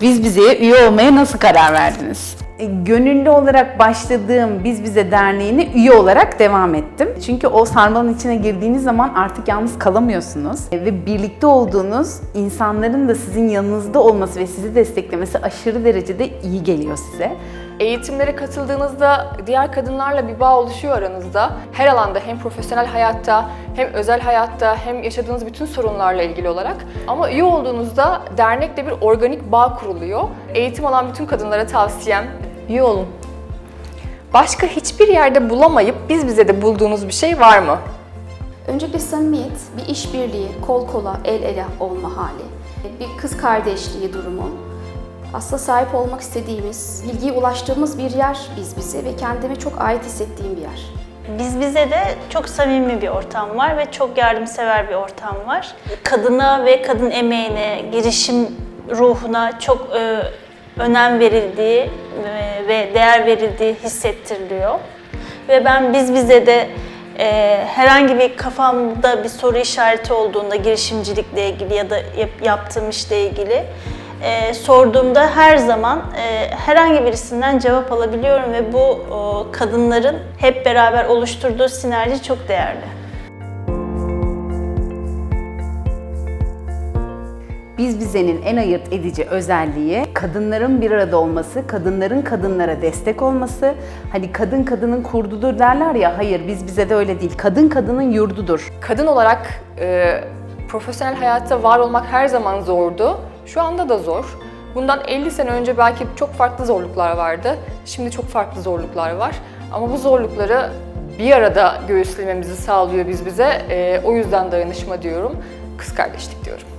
Biz Bize'ye üye olmaya nasıl karar verdiniz? E, Gönüllü olarak başladığım Biz Bize Derneği'ne üye olarak devam ettim. Çünkü o sarmalın içine girdiğiniz zaman artık yalnız kalamıyorsunuz. E, Ve birlikte olduğunuz insanların da sizin yanınızda olması ve sizi desteklemesi aşırı derecede iyi geliyor size. Eğitimlere katıldığınızda diğer kadınlarla bir bağ oluşuyor aranızda. Her alanda hem profesyonel hayatta hem özel hayatta hem yaşadığınız bütün sorunlarla ilgili olarak. Ama üye olduğunuzda dernekle bir organik bağ kuruluyor. Eğitim alan bütün kadınlara tavsiyem üye olun. Başka hiçbir yerde bulamayıp biz bize de bulduğunuz bir şey var mı? Öncelikle samimiyet, bir işbirliği, kol kola, el ele olma hali, bir kız kardeşliği durumu. Aslında sahip olmak istediğimiz, bilgiye ulaştığımız bir yer biz bize ve kendime çok ait hissettiğim bir yer. Biz bize de çok samimi bir ortam var ve çok yardımsever bir ortam var. Kadına ve kadın emeğine, girişim ruhuna çok e, önem verildiği e, ve değer verildiği hissettiriliyor. Ve ben biz bize de e, herhangi bir kafamda bir soru işareti olduğunda girişimcilikle ilgili ya da yap- yaptığım işle ilgili e, sorduğumda her zaman e, herhangi birisinden cevap alabiliyorum ve bu o, kadınların hep beraber oluşturduğu sinerji çok değerli. Biz Bize'nin en ayırt edici özelliği kadınların bir arada olması, kadınların kadınlara destek olması. Hani kadın kadının kurdudur derler ya, hayır biz bize de öyle değil. Kadın kadının yurdudur. Kadın olarak e, profesyonel hayatta var olmak her zaman zordu. Şu anda da zor. Bundan 50 sene önce belki çok farklı zorluklar vardı. Şimdi çok farklı zorluklar var. Ama bu zorlukları bir arada göğüslememizi sağlıyor biz bize. E, o yüzden dayanışma diyorum. Kız kardeşlik diyorum.